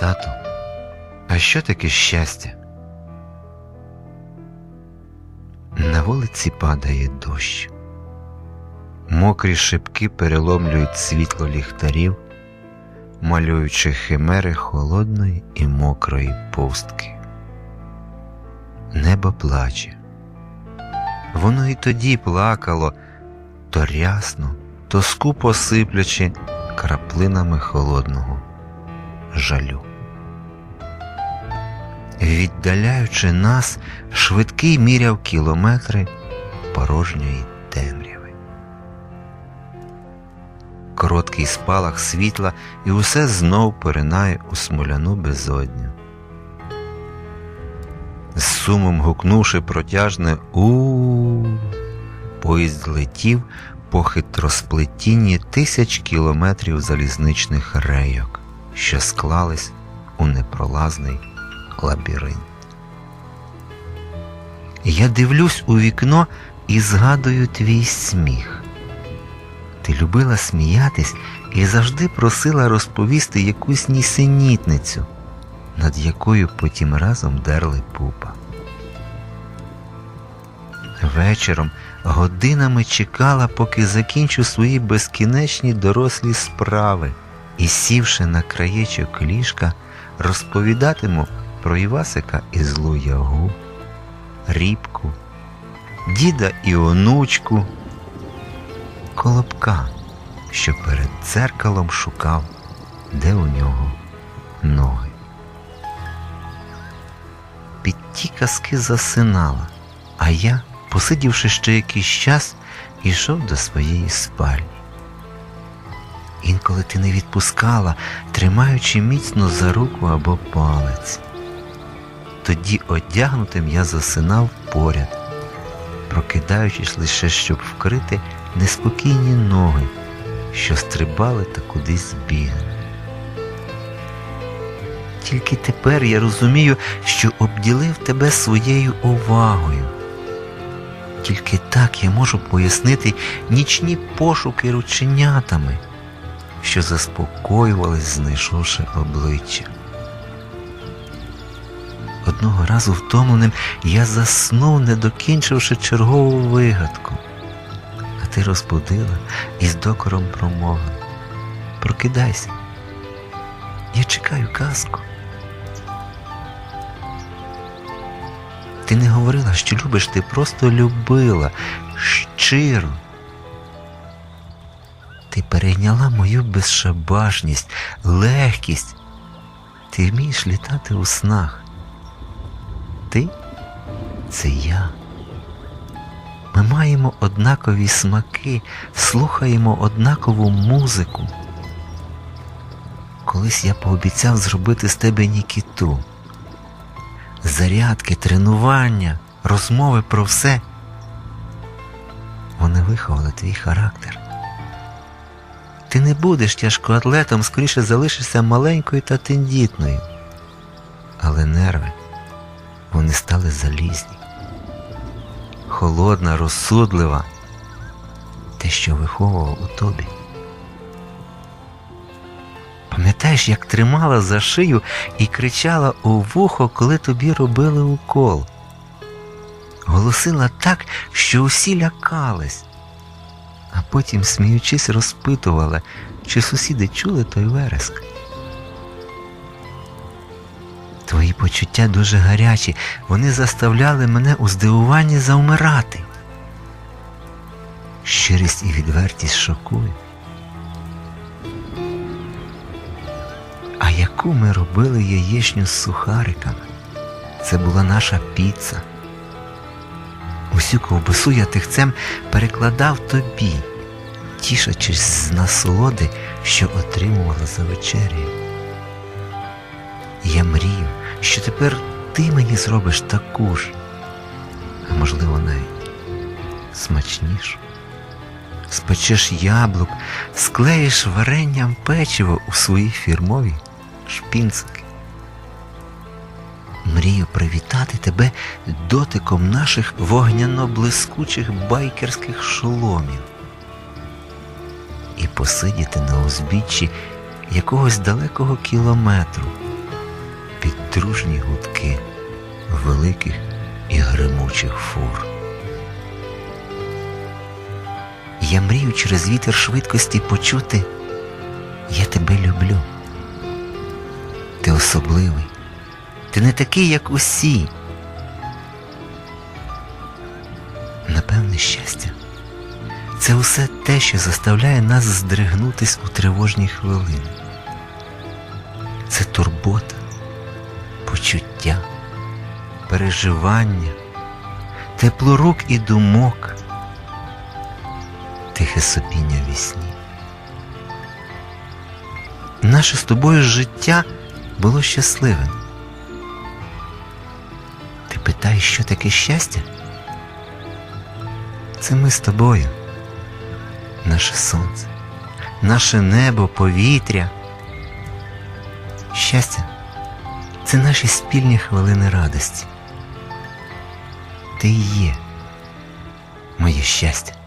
Тату, а що таке щастя? На вулиці падає дощ. Мокрі шибки переломлюють світло ліхтарів, малюючи химери холодної і мокрої пустки. Небо плаче. Воно і тоді плакало то рясно, то скупо сиплячи краплинами холодного жалю. Віддаляючи нас, швидкий міряв кілометри порожньої темряви. Короткий спалах світла, і усе знов поринає у смоляну безодню. З сумом гукнувши протяжне у поїзд летів по хитросплетінні тисяч кілометрів залізничних рейок, що склались у непролазний лабіринт. Я дивлюсь у вікно і згадую твій сміх. Ти любила сміятись і завжди просила розповісти якусь нісенітницю, над якою потім разом дерли пупа. Вечором годинами чекала, поки закінчу свої безкінечні дорослі справи, і, сівши на краєчок ліжка, розповідатиму про Івасика і злу ягу, рібку, діда і онучку, колобка, що перед дзеркалом шукав, де у нього ноги. Під ті казки засинала, а я, посидівши ще якийсь час, ішов до своєї спальні. Інколи ти не відпускала, тримаючи міцно за руку або палець. Тоді одягнутим я засинав поряд, прокидаючись лише, щоб вкрити неспокійні ноги, що стрибали та кудись бігли. Тільки тепер я розумію, що обділив тебе своєю увагою. Тільки так я можу пояснити нічні пошуки рученятами, що заспокоювались, знайшовши обличчя. Одного разу втомленим я заснув, не докінчивши чергову вигадку. А ти розбудила і з докором промовила. Прокидайся. Я чекаю казку. Ти не говорила, що любиш, ти просто любила щиро. Ти перейняла мою безшабашність, легкість. Ти вмієш літати у снах. Ти це я. Ми маємо однакові смаки, слухаємо однакову музику. Колись я пообіцяв зробити з тебе нікіту. Зарядки, тренування, розмови про все. Вони виховали твій характер. Ти не будеш тяжкоатлетом, скоріше залишишся маленькою та тендітною. Але нерви, вони стали залізні. Холодна, розсудлива, те, що виховував у тобі. Пам'ятаєш, як тримала за шию і кричала у вухо, коли тобі робили укол? Голосила так, що усі лякались, а потім, сміючись, розпитувала, чи сусіди чули той вереск. Твої почуття дуже гарячі, вони заставляли мене у здивуванні завмирати. Щирість і відвертість шокують. А яку ми робили яєчню з сухариками? Це була наша піца. Усю ковбасу я тихцем перекладав тобі, тішачись з насолоди, що отримувала за вечерею. Я мрію, що тепер ти мені зробиш таку ж, а можливо навіть смачнішу. Спечеш яблук, склеїш варенням печиво у свої фірмові шпінцики. Мрію привітати тебе дотиком наших вогняно-блискучих байкерських шоломів і посидіти на узбіччі якогось далекого кілометру, дружні гудки великих і гримучих фур. Я мрію через вітер швидкості почути Я тебе люблю. Ти особливий, ти не такий, як усі. Напевне, щастя. Це усе те, що заставляє нас здригнутись у тривожні хвилини. Це турбота, почуття, переживання, тепло рук і думок, тихе сопіння в сні. Наше з тобою життя було щасливим. Ти питаєш, що таке щастя? Це ми з тобою, наше сонце, наше небо, повітря. Щастя це наші спільні хвилини радості. Ти є моє щастя.